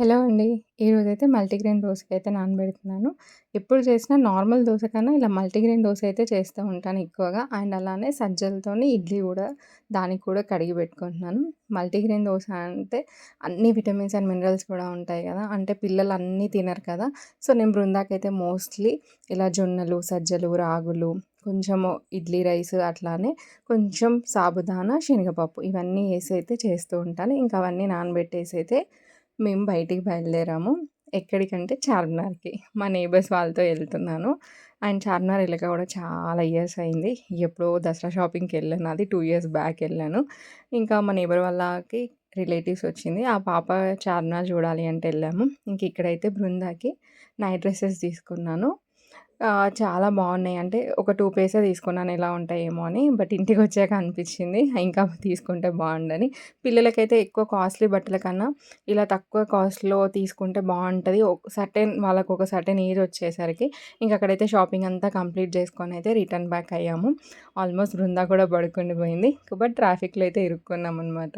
Hello అండి. ఈరోజైతే multigrain దోసకైతే నానబెడుతున్నాను. ఎప్పుడు చేసినా నార్మల్ దోశ కన్నా ఇలా మల్టీగ్రెయిన్ దోశ అయితే చేస్తూ ఉంటాను ఎక్కువగా. అండ్ అలానే సజ్జలతో ఇడ్లీ కూడా దానికి కూడా కడిగి పెట్టుకుంటున్నాను. మల్టీగ్రెయిన్ దోశ అంటే అన్ని విటమిన్స్ అండ్ మినరల్స్ కూడా ఉంటాయి కదా అంటే పిల్లలు అన్నీ తినరు కదా! సో, నేను బృందాకైతే మోస్ట్‌లీ ఇలా జొన్నలు, సజ్జలు, రాగులు, కొంచెము ఇడ్లీ రైస్ అట్లానే కొంచెం సాబుదానా, శనగపప్పు ఇవన్నీ వేసి అయితే చేస్తూ ఉంటాను. ఇంకా అవన్నీ నానబెట్టేసి అయితే మేము బయటికి బయలుదేరాము. ఎక్కడికంటే చార్మినార్‌కి. మా నేబర్స్ వాళ్ళతో వెళ్తున్నాను అండ్ చార్మినార్ వెళ్ళక కూడా చాలా ఇయర్స్ అయింది. ఎప్పుడో దసరా షాపింగ్కి వెళ్ళాను అది టూ ఇయర్స్ బ్యాక్ వెళ్ళాను ఇంకా మా నేబర్ వాళ్ళకి రిలేటివ్స్ వచ్చింది. ఆ పాప చార్మినార్ చూడాలి అంటే వెళ్ళాము ఇంక ఇక్కడైతే బృందాకి నైట్ డ్రెస్సెస్ తీసుకున్నాను. చాలా బాగున్నాయి. అంటే ఒక టూ పేసే తీసుకున్నాను ఎలా ఉంటాయేమో అని. బట్ ఇంటికొచ్చాక అనిపించింది ఇంకా తీసుకుంటే బాగుండని. పిల్లలకైతే ఎక్కువ కాస్ట్‌లీ బట్టల కన్నా ఇలా తక్కువ కాస్ట్‌లో తీసుకుంటే బాగుంటుంది ఒక సర్టెన్ వాళ్ళకు ఒక సర్టెన్ ఏజ్ వచ్చేసరికి ఇంక అక్కడైతే షాపింగ్ అంతా కంప్లీట్ చేసుకొని అయితే రిటర్న్ బ్యాక్ అయ్యాము. ఆల్మోస్ట్ బృందా కూడా పడుకుండిపోయింది. బట్ ట్రాఫిక్‌లో అయితే ఇరుక్కున్నామనమాట.